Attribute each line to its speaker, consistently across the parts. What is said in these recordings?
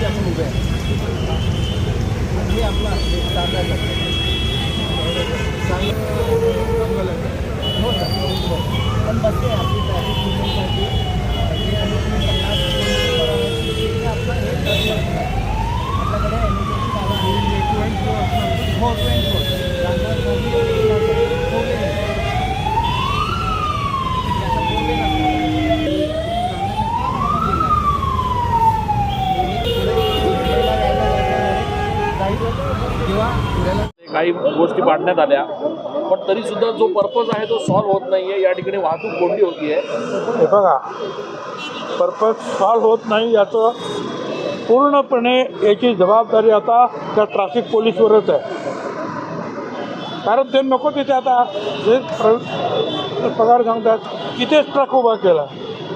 Speaker 1: आपण उभे आहे हे आपला चांगला चांगलं हो सर हो. पण बसते आपली ट्रॅफिक सिग्नलसाठी जे आम्ही तुम्ही पन्नास किलोमीटर per hour ची ते आपलं हे dashboard आहे. आपल्याकडे एमएसएसची काला हो ट्वेंटी फोर जागरणासाठी फोर लेन आहे. त्याचा फोर लेन किंवा फिरायला
Speaker 2: काही काढण्यात आल्या. पण तरीसुद्धा जो पर्पज आहे तो सॉल्व्ह होत नाही आहे या ठिकाणी वाहतूक कोंडी आहे
Speaker 3: हे बघा पर्पज सॉल्व होत नाही याचं पूर्णपणे याची जबाबदारी आता त्या ट्रॅफिक पोलीसवरच आहे. कारण ते नको तिथे आता जे पगार सांगतात तिथेच ट्रक उभा केला.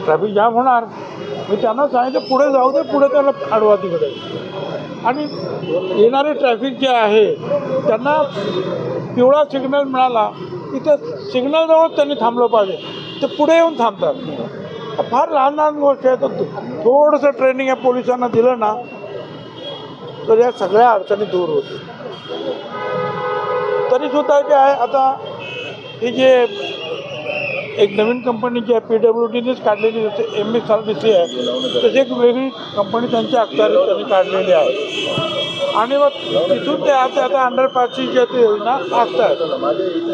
Speaker 3: ट्रॅफिक जाम होणार. मी त्यांना सांगितलं पुढे जाऊ दे पुढे त्याला अडवा तिकडे. आणि येणारे ट्रॅफिक जे आहे त्यांना पिवळा सिग्नल मिळाला तिथे सिग्नलजवळ त्यांनी थांबलं पाहिजे. ते पुढे येऊन थांबतात. फार लहान लहान गोष्टी आहेत तर थोडंसं ट्रेनिंग या पोलिसांना दिलं ना तर या सगळ्या अडचणी दूर होतील. तरीसुद्धा जे आहे आता ही जे एक नवीन कंपनी जी आहे पी डब्ल्यू डीनेच काढलेली जसे M S R B C आहे तशी एक वेगळी कंपनी त्यांच्या अखत्यारीत त्यांनी काढलेली आहे. आणि मग तिथून ते आता आता अंडरपासची जे ते योजना असतात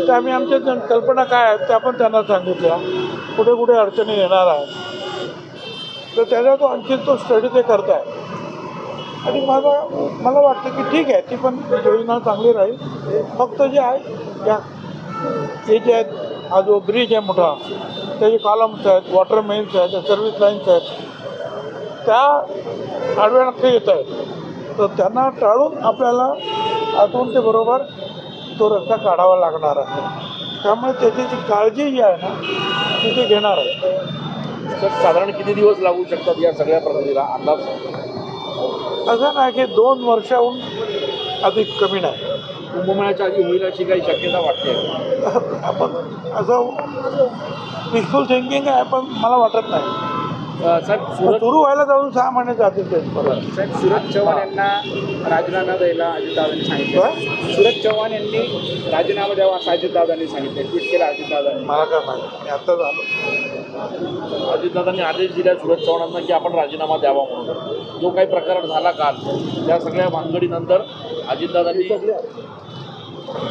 Speaker 3: त्या आम्ही आमच्या कल्पना काय आहेत त्या पण त्यांना सांगितल्या. कुठे कुठे अडचणी येणार आहेत. तर त्याचा तो आणखी तो स्टडी ते करत आहे आणि मला मला वाटतं की ठीक आहे ती पण योजना चांगली राहील. फक्त जे आहे या हे जे आहेत हा जो ब्रिज आहे मोठा त्याचे कॉलम्स आहेत वॉटर मेन्स आहेत सर्विस सर्व्हिस लाईन्स आहेत. त्या आडव्या नक्की येत आहेत. तर त्यांना टाळून आपल्याला आतून ते बरोबर तो रस्ता काढावा लागणार आहे. त्यामुळे त्याची जी काळजी जी आहे ना ती ते घेणार आहे.
Speaker 2: तर साधारण किती दिवस लागू शकतात या सगळ्या प्रक्रियेला अंदाज?
Speaker 3: असं नाही की दोन वर्षाहून अधिक कमी नाही.
Speaker 2: कुंभमेळ्याच्या आधी होईल अशी काही शक्यता वाटते?
Speaker 3: आपण असं पिसफुल थिंकिंग आहे पण मला वाटत नाही.
Speaker 2: साहेब सुरत
Speaker 3: सुरू व्हायला जाऊन सहा महिने जातील
Speaker 4: साहेब सुरज चव्हाण यांना राजीनामा द्यायला अजितदादांनी सांगितलं. सुरज चव्हाण यांनी राजीनामा द्यावा असं अजितदादांनी सांगितलं. ट्विट केलं अजितदादांनी
Speaker 3: मला काय माहिती मी आता झालो.
Speaker 2: अजितदादांनी आदेश दिला सुरज चव्हाणांना की आपण राजीनामा द्यावा म्हणून. जो काही प्रकार झाला काल त्या सगळ्या भानगडीनंतर अजितदादांनी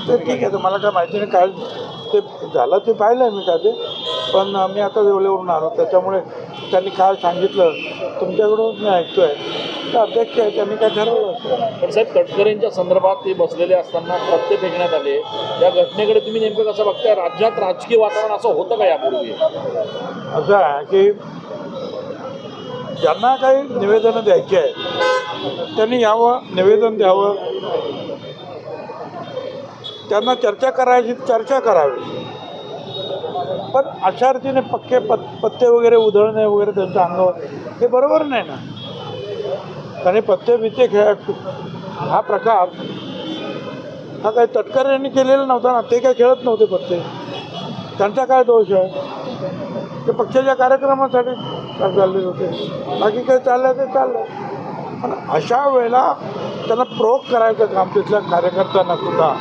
Speaker 3: ते ठीक आहे तर मला काय माहिती नाही काय ते झालं ते पाहिलं आहे मी काय ते पण मी आता जेवल्यावरून आलो त्याच्यामुळे त्यांनी काय सांगितलं तुमच्याकडून मी ऐकतो आहे तर अध्यक्ष आहे त्यांनी काय ठरवलं असेल
Speaker 2: पण साहेब तटकरेंच्या संदर्भात ते बसलेले असताना प्रत्यय फेकण्यात आले. या घटनेकडे तुम्ही नेमकं कसं बघताय? राज्यात राजकीय वातावरण असं होतं का यापूर्वी?
Speaker 3: असं आहे की ज्यांना काही निवेदनं द्यायची आहेत त्यांनी यावं निवेदन द्यावं त्यांना चर्चा करायची चर्चा करावी. पण अशा रीतीने पक्के पत पत्ते वगैरे उधळणे वगैरे त्यांच्या अंगावर हे बरोबर नाही ना? कारण पत्ते बित्ते खेळ हा प्रकार हा काही तटकऱ्यांनी केलेला नव्हता ना? ते काय खेळत नव्हते पत्ते. त्यांचा काय दोष आहे? ते पक्षाच्या कार्यक्रमासाठी चालले होते. बाकी काही चाललं ते चाललं. पण अशा वेळेला त्यांना प्रोक करायचं काम तिथल्या कार्यकर्त्यांना सुद्धा.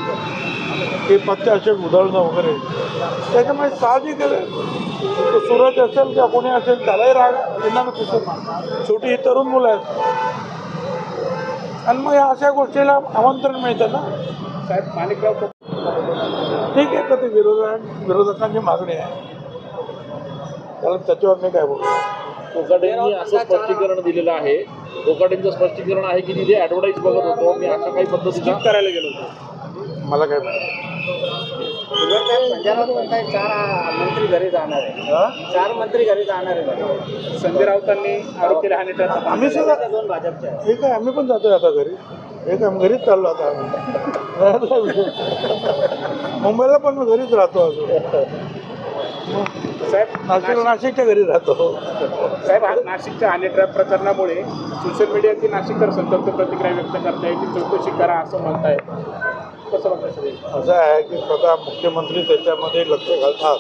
Speaker 3: हे पत्ते असे उधळणं वगैरे. त्याच्यामुळे साहजिक सूरज असेल किंवा कोणी असेल त्यालाही राग त्यांना मी कुठं शेवटी ही तरुण मुलं आहेत. आणि मग या अशा गोष्टीला आमंत्रण मिळतं ना.
Speaker 4: साहेब माणिकराव
Speaker 3: ठीक आहे तर ते विरोधक विरोधकांची मागणी आहे. कारण त्याच्यावर मी काय बोलतो
Speaker 2: कोकाटेंनी असं स्पष्टीकरण दिलेलं आहे. कोकाटेंचं स्पष्टीकरण आहे की तिथे ऍडव्हर्टाईज बघत होतो. मी अशा काही पद्धतीचा
Speaker 4: स्किप करायला गेलो होतो.
Speaker 3: मला काय माहिती.
Speaker 1: चार मंत्री घरी जाणार आहे. चार मंत्री घरी जाणार आहे.
Speaker 4: संजय राऊतांनी आरोप केला हा नेत्याचा
Speaker 3: आम्ही सुद्धा
Speaker 1: दोन भाजपचे आहे
Speaker 3: हे काय आम्ही पण जातोय आता घरी. हे काय आम्ही घरीच चाललो आता आम्ही. मुंबईला पण मी घरीच राहतो अजून.
Speaker 4: साहेब
Speaker 3: नाशिक नाशिकच्या घरी राहतो.
Speaker 4: साहेब हा नाशिकच्या ट्रॅप प्रकरणामुळे सोशल मीडियातील नाशिककर संतप्त प्रतिक्रिया व्यक्त करताय की चौकशी करा असं म्हणताय
Speaker 3: असं आहे की स्वतः मुख्यमंत्री त्याच्यामध्ये लक्ष घालतात.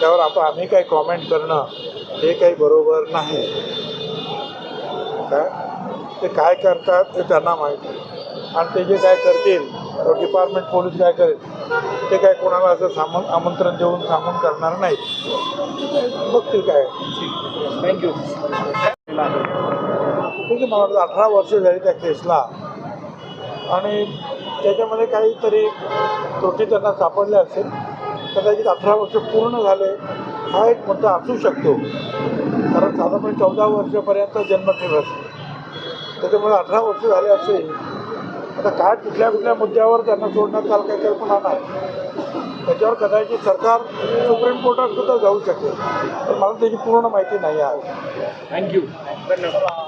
Speaker 3: त्यावर आता आम्ही काही कॉमेंट करणं हे काही बरोबर नाही. काय? ते काय करतात ते त्यांना माहिती आणि ते जे काय करतील डिपार्टमेंट पोलीस काय करेल ते काय कोणाला असं सामन आमंत्रण देऊन सांगून करणार नाहीत ते बघतील काय.
Speaker 4: थँक्यू
Speaker 3: मला वाटतं अठरा वर्ष झाली त्या केसला आणि त्याच्यामध्ये काहीतरी त्रुटी त्यांना सापडल्या असेल कदाचित अठरा वर्ष पूर्ण झाले हा एक मुद्दा असू शकतो. कारण साधारण चौदा वर्षापर्यंत जन्मठेप असते त्याच्यामुळे अठरा वर्ष झाले असेल आता काय कुठल्या कुठल्या मुद्द्यावर त्यांना सोडण्यात आलं काही कल्पना नाही. त्याच्यावर कदाचित सरकार सुप्रीम कोर्टात सुद्धा जाऊ शकेल. तर मला त्याची पूर्ण माहिती नाही आहे.
Speaker 4: थँक्यू धन्यवाद.